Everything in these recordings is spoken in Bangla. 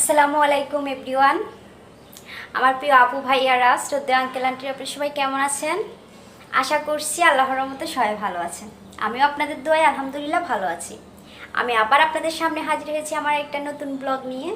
আসসালামু আলাইকুম এভরিওয়ান। আমার প্রিয় আপু, ভাইয়ারা, শ্রদ্ধা, আঙ্কেল, আন্টির আপনি সবাই কেমন আছেন? আশা করছি আল্লাহর রহমতে সবাই ভালো আছেন। আমিও আপনাদের দোয়ায় আলহামদুলিল্লাহ ভালো আছি। আমি আবার আপনাদের সামনে হাজির হয়েছি আমার একটা নতুন ব্লগ নিয়ে।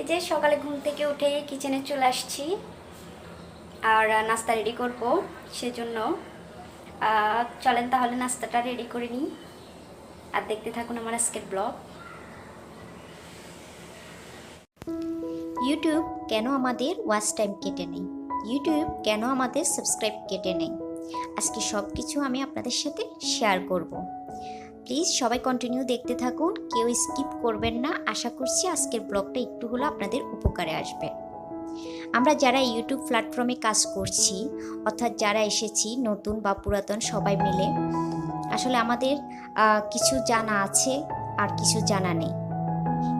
এই যে সকালে ঘুম থেকে উঠে কিচেনে চলে আসছি। আর নাস্তা রেডি করব, সেজন্য চলেন তাহলে নাস্তাটা রেডি করে নিই। আর দেখতে থাকুন আমার আজকের ব্লগ। ইউটিউব কেন আমাদের ওয়াচ টাইম কেটে নেই? ইউটিউব কেন আমাদের সাবস্ক্রাইব কেটে নেই? আজকে সব কিছু আমি আপনাদের সাথে শেয়ার করব। প্লিজ সবাই কন্টিনিউ দেখতে থাকুন, কেউ স্কিপ করবেন না। আশা করছি আজকের ব্লগটা একটু হলেও আপনাদের উপকারে আসবে। আমরা যারা ইউটিউব প্ল্যাটফর্মে কাজ করছি, অর্থাৎ যারা এসেছি নতুন বা পুরাতন সবাই মিলে, আসলে আমাদের কিছু জানা আছে আর কিছু জানা নেই।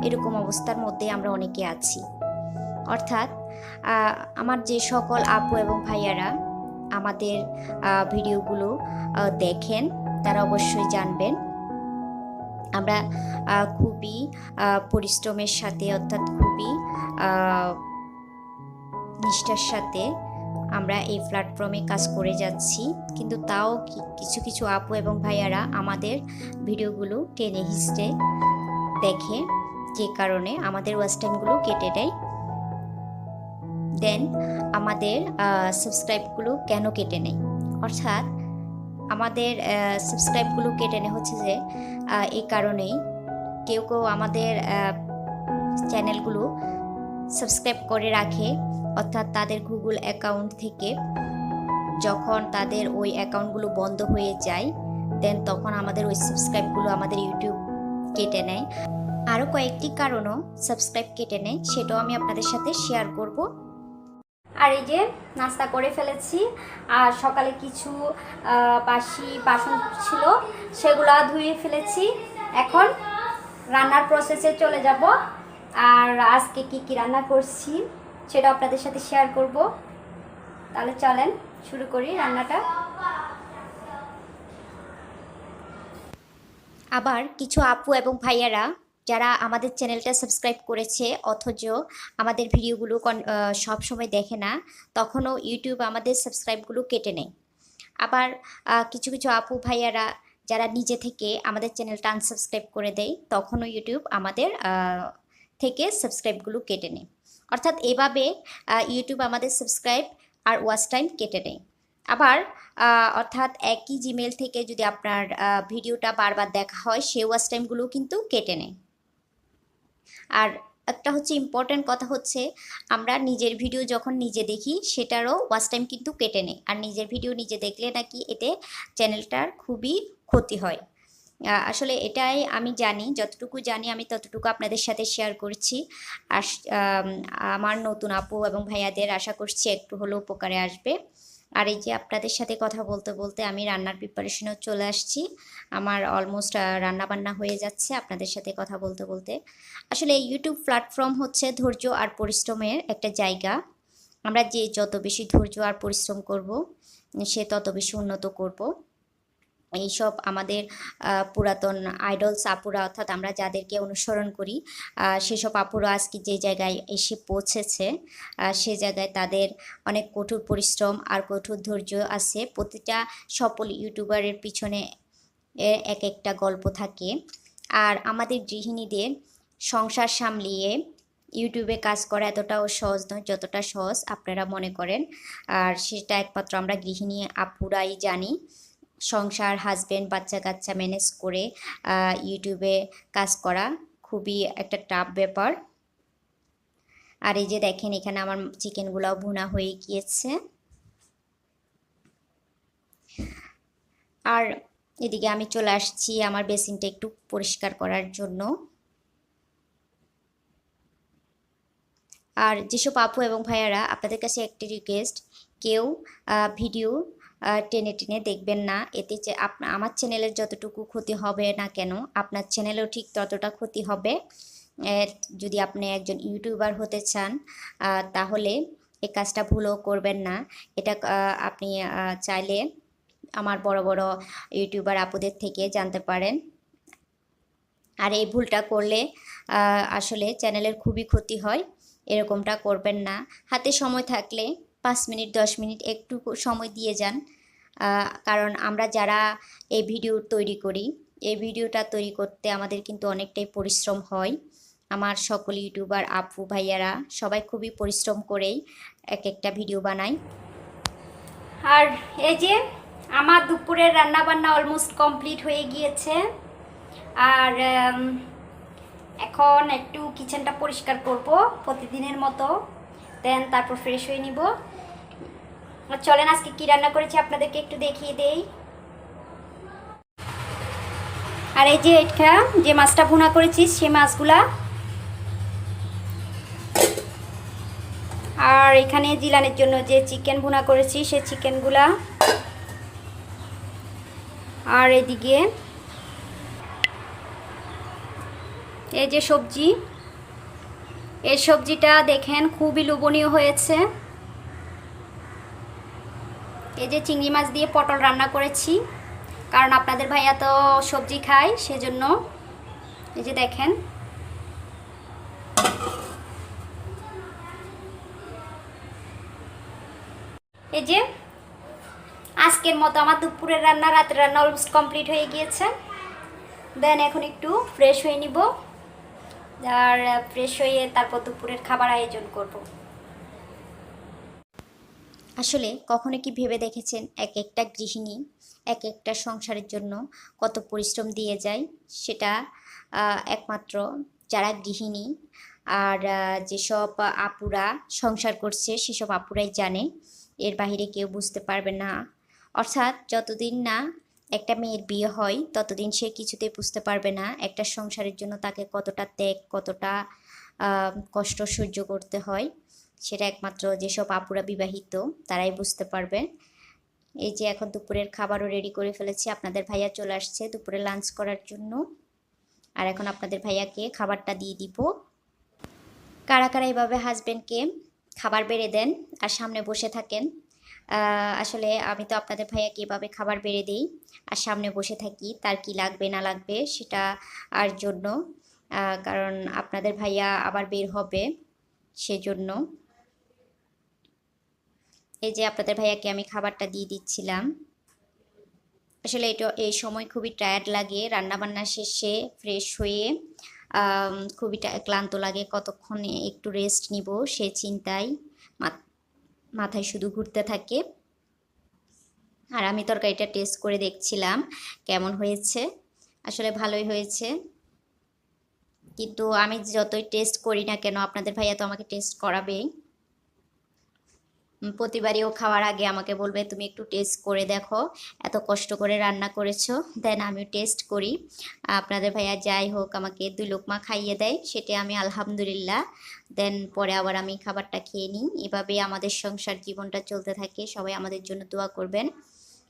এরকম অবস্থার মধ্যে আমরা অনেকে আছি। অর্থাৎ আমার যে সকল আপু এবং ভাইয়ারা আমাদের ভিডিওগুলো দেখেন, তারা অবশ্যই জানবেন। আমরা খুবই পরিশ্রমের সাথে, অর্থাৎ খুবই নিষ্ঠার সাথে আমরা এই প্ল্যাটফর্মে কাজ করে যাচ্ছি। কিন্তু তাও কিছু কিছু আপু এবং ভাইয়ারা আমাদের ভিডিওগুলো টেনে হিস্টে দেখে যে কারণে আমাদের ওয়াচ টাইমগুলো কেটে দেয়। দেন আমাদের সাবস্ক্রাইবগুলো কেন কেটে নেয় অর্থাৎ আমাদের সাবস্ক্রাইবগুলো কেটে নেয় হচ্ছে যে এই কারণেই কেউ কেউ আমাদের চ্যানেলগুলো সাবস্ক্রাইব করে রাখে। অর্থাৎ তাদের গুগল অ্যাকাউন্ট থেকে যখন তাদের ওই অ্যাকাউন্টগুলো বন্ধ হয়ে যায় দেন তখন আমাদের ওই সাবস্ক্রাইবগুলো আমাদের ইউটিউব কেটে নেয়। আরও কয়েকটি কারণও সাবস্ক্রাইব কেটে নেয়, সেটাও আমি আপনাদের সাথে শেয়ার করব। আর এই যে নাস্তা করে ফেলেছি, আর সকালে কিছু বাসি বাসন ছিল, সেগুলো ধুয়ে ফেলেছি। এখন রান্নার প্রসেসে চলে যাব। আর আজকে কি কি রান্না করছি সেটা আপনাদের সাথে শেয়ার করব। তাহলে চলেন, শুরু করি রান্নাটা। আবার কিছু আপু এবং ভাইয়ারা যারা আমাদের চ্যানেলটা সাবস্ক্রাইব করেছে, অথচ আমাদের ভিডিওগুলো সব সময় দেখে না, তখনও ইউটিউব আমাদের সাবস্ক্রাইবগুলো কেটে নেয়। আবার কিছু কিছু আপু ভাইয়ারা যারা নিজে থেকে আমাদের চ্যানেলটা আনসাবস্ক্রাইব করে দেয়, তখনও ইউটিউব আমাদের থেকে সাবস্ক্রাইবগুলো কেটে নেয়। অর্থাৎ এভাবে ইউটিউব আমাদের সাবস্ক্রাইব আর ওয়াচ টাইম কেটে নেয়। আবার অর্থাৎ একই জিমেল থেকে যদি আপনার ভিডিওটা বারবার দেখা হয়, সেই ওয়াচ টাইমগুলো কিন্তু কেটে নেয়। আর একটা হচ্ছে ইম্পর্ট্যান্ট কথা হচ্ছে, আমরা নিজের ভিডিও যখন নিজে দেখি, সেটারও ওয়াচ টাইম কিন্তু কেটে নেয় আর নিজের ভিডিও নিজে দেখলে নাকি এতে চ্যানেলটার খুবই ক্ষতি হয়। আসলে এটাই আমি জানি, যতটুকু জানি আমি ততটুকু আপনাদের সাথে শেয়ার করছি। আর আমার নতুন আপু এবং ভাইয়াদের আশা করছি একটু হলেও উপকারে আসবে। আর এই যে আপনাদের সাথে কথা বলতে বলতে আমি রান্নার প্রিপারেশনও চলে আসছি। আমার অলমোস্ট রান্নাবান্না হয়ে যাচ্ছে আপনাদের সাথে কথা বলতে বলতে। আসলে এই ইউটিউব প্ল্যাটফর্ম হচ্ছে ধৈর্য আর পরিশ্রমের একটা জায়গা। আমরা যে যত বেশি ধৈর্য আর পরিশ্রম করব, সে তত বেশি উন্নত করব। এইসব আমাদের পুরাতন আইডলস আপুরা, অর্থাৎ আমরা যাদেরকে অনুসরণ করি সেসব আপুরা আজকে যে জায়গায় এসে পৌঁছেছে সে জায়গায় তাদের অনেক কঠোর পরিশ্রম আর কঠোর ধৈর্য আছে। প্রতিটা সফল ইউটিউবারের পিছনে এক একটা গল্প থাকে। আর আমাদের গৃহিণীদের সংসার সামলিয়ে ইউটিউবে কাজ করা এতটাও সহজ নয়, যতটা সহজ আপনারা মনে করেন। আর সেটা একমাত্র আমরা গৃহিণী আপুরাই জানি। সংসার হাজবেন্ড বাচ্চা কাচ্চা ম্যানেজ করে ইউটিউবে কাজ করা খুবই একটা টাফ ব্যাপার। আর এই যে দেখেন, এখানে আমার চিকেনগুলাও ভুনা হয়ে গিয়েছে। আর এদিকে আমি চলে আসছি আমার বেসিনটা একটু পরিষ্কার করার জন্য। আর যেসব আপু এবং ভাইয়ারা, আপনাদের কাছে একটি রিকোয়েস্ট কেউ ভিডিও টেনে টেনে দেখবেন না। এতে আমার চ্যানেলের যতটুকু ক্ষতি হবে না কেন, আপনার চ্যানেলেও ঠিক ততটা ক্ষতি হবে। যদি আপনি একজন ইউটিউবার হতে চান তাহলে এই কাজটা ভুলও করবেন না। এটা আপনি চাইলে আমার বড় বড় ইউটিউবার আপুদের থেকে জানতে পারেন। আর এই ভুলটা করলে আসলে চ্যানেলের খুবই ক্ষতি হয়। এরকমটা করবেন না। হাতে সময় থাকলে পাঁচ মিনিট, দশ মিনিট একটু সময় দিয়ে যান। কারণ আমরা যারা এই ভিডিও তৈরি করি, এই ভিডিওটা তৈরি করতে আমাদের কিন্তু অনেকটাই পরিশ্রম হয়। আমার সকল ইউটিউবার, আপু, ভাইয়ারা সবাই খুবই পরিশ্রম করেই এক একটা ভিডিও বানায়। আর এই যে আমার দুপুরের রান্না বান্না অলমোস্ট কমপ্লিট হয়ে গিয়েছে। আর এখন একটু কিচেনটা পরিষ্কার করব প্রতিদিনের মতো। দেন তারপর ফ্রেশ হয়ে নিব। চলেন, আজকে কি রান্না করেছি আপনাদেরকে একটু দেখিয়ে দেই। আর এই যে এটা, যে মাছটা ভুনা করেছি সে মাছগুলা। আর এখানে জিলানের জন্য যে চিকেন ভুনা করেছি, সে চিকেনগুলা। আর এদিকে এই যে সবজি, এই সবজিটা দেখেন খুবই লোভনীয় হয়েছে। এই যে চিংড়ি মাছ দিয়ে পটল রান্না করেছি। কারণ আপনাদের ভাইয়া তো সবজি খায়, সেজন্য এই যে দেখেন। এই যে আজকের মতো আমার দুপুরের রান্না, রাতের রান্না অলমোস্ট কমপ্লিট হয়ে গিয়েছে। দেন এখন একটু ফ্রেশ হয়ে নিব। আর ফ্রেশ হয়ে তারপর দুপুরের খাবার আয়োজন করব। আসলে কখনো কি ভেবে দেখেছেন এক একটা গৃহিণী, এক একটা সংসারের জন্য কত পরিশ্রম দিয়ে যায়? সেটা একমাত্র যারা গৃহিণী আর যেসব আপুরা সংসার করছে সেসব আপুরাই জানে। এর বাইরে কেউ বুঝতে পারবে না। অর্থাৎ যতদিন না একটা মেয়ের বিয়ে হয়, ততদিন সে কিছুতেই বুঝতে পারবে না একটা সংসারের জন্য তাকে কতটা ত্যাগ, কতটা কষ্ট সহ্য করতে হয়। সেটা একমাত্র যেসব আপুরা বিবাহিত, তারাই বুঝতে পারবে। এই যে এখন দুপুরের খাবারও রেডি করে ফেলেছি, আপনাদের ভাইয়া চলে আসছে দুপুরে লাঞ্চ করার জন্য। আর এখন আপনাদের ভাইয়াকে খাবারটা দিয়ে দিব। কারা কারা এভাবে হাজবেন্ডকে খাবার বেড়ে দেন আর সামনে বসে থাকেন? আসলে আমি তো আপনাদের ভাইয়াকে এভাবে খাবার বেড়ে দিই আর সামনে বসে থাকি, তার কি লাগবে না লাগবে সেটা আর জন্য। কারণ আপনাদের ভাইয়া আবার বের হবে সেজন্য। এই যে আপনাদের ভাইয়াকে আমি খাবারটা দিয়ে দিচ্ছিলাম। আসলে এটা, এই সময় খুবই টায়ার্ড লাগে রান্না বান্না শেষে ফ্রেশ হয়ে খুবই ক্লান্ত লাগে, কতক্ষণে একটু রেস্ট নিব সে চিন্তায় মাথায় শুধু ঘুরতে থাকে। আর আমি তরকারিটা টেস্ট করে দেখছিলাম কেমন হয়েছে। আসলে ভালোই হয়েছে। কিন্তু আমি যতই টেস্ট করি না কেন, আপনাদের ভাইয়া তো আমাকে টেস্ট করাবেই। প্রতিবারই ও খাওয়ার আগে আমাকে বলবে, তুমি একটু টেস্ট করে দেখো, এত কষ্ট করে রান্না করেছ। দেন আমিও টেস্ট করি। আপনাদের ভাইয়া যাই হোক, আমাকে দুই লোকমা খাইয়ে দেয়, সেটা আমি আলহামদুলিল্লাহ। দেন পরে আবার আমি খাবারটা খেয়ে নিই। এভাবে আমাদের সংসার জীবনটা চলতে থাকে। সবাই আমাদের জন্য দোয়া করবেন।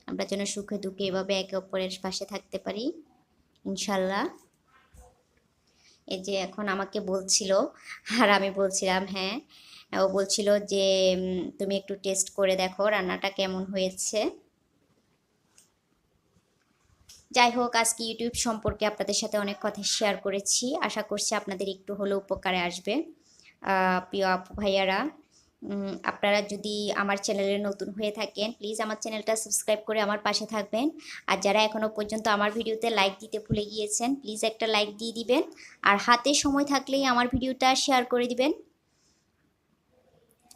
আমরা যেন সুখে দুঃখে এভাবে একে অপরের পাশে থাকতে পারি। ইনশাল্লাহ এই যে এখন আমাকে বলছিল, আর আমি বলছিলাম হ্যাঁ ও বলছিল যে তুমি একটু টেস্ট করে দেখো রান্নাটা কেমন হয়েছে। যাই হোক, আজকে ইউটিউব সম্পর্কে আপনাদের সাথে অনেক কথা শেয়ার করেছি। আশা করছি আপনাদের একটু হলেও উপকারে আসবে। প্রিয় আপু ভাইয়ারা আপনারা যদি আমার চ্যানেলে নতুন হয়ে থাকেন প্লিজ আমার চ্যানেলটা সাবস্ক্রাইব করে আমার পাশে থাকবেন। আর যারা এখনও পর্যন্ত আমার ভিডিওতে লাইক দিতে ভুলে গিয়েছেন প্লিজ একটা লাইক দিয়ে দিবেন। আর হাতে সময় থাকলেই আমার ভিডিওটা শেয়ার করে দিবেন।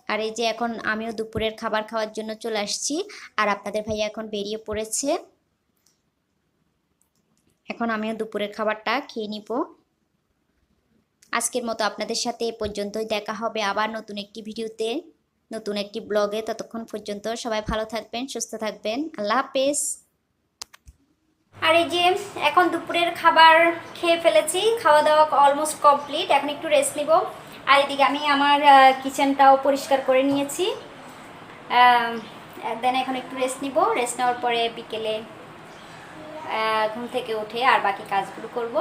আর এই যে এখন আমিও দুপুরের খাবার খাওয়ার জন্য চলে আসছি। আর আপনাদের ভাইয়া এখন বেরিয়ে পড়েছে। এখন আমিও দুপুরের খাবারটা খেয়ে নিব। আজকের মতো আপনাদের সাথে এ পর্যন্তই দেখা হবে আবার নতুন একটি ভিডিওতে, নতুন একটি ব্লগে। ততক্ষণ পর্যন্ত সবাই ভালো থাকবেন, সুস্থ থাকবেন। আল্লাহ হাফেজ। আর এই যে এখন দুপুরের খাবার খেয়ে ফেলেছি, খাওয়া দাওয়া অলমোস্ট কমপ্লিট এখন একটু রেস্ট নিব। আর এদিকে আমি আমার কিচেনটাও পরিষ্কার করে নিয়েছি। দেন এখন একটু রেস্ট নিব। রেস্ট নেওয়ার পরে বিকেলে ঘুম থেকে উঠে আর বাকি কাজগুলো করব।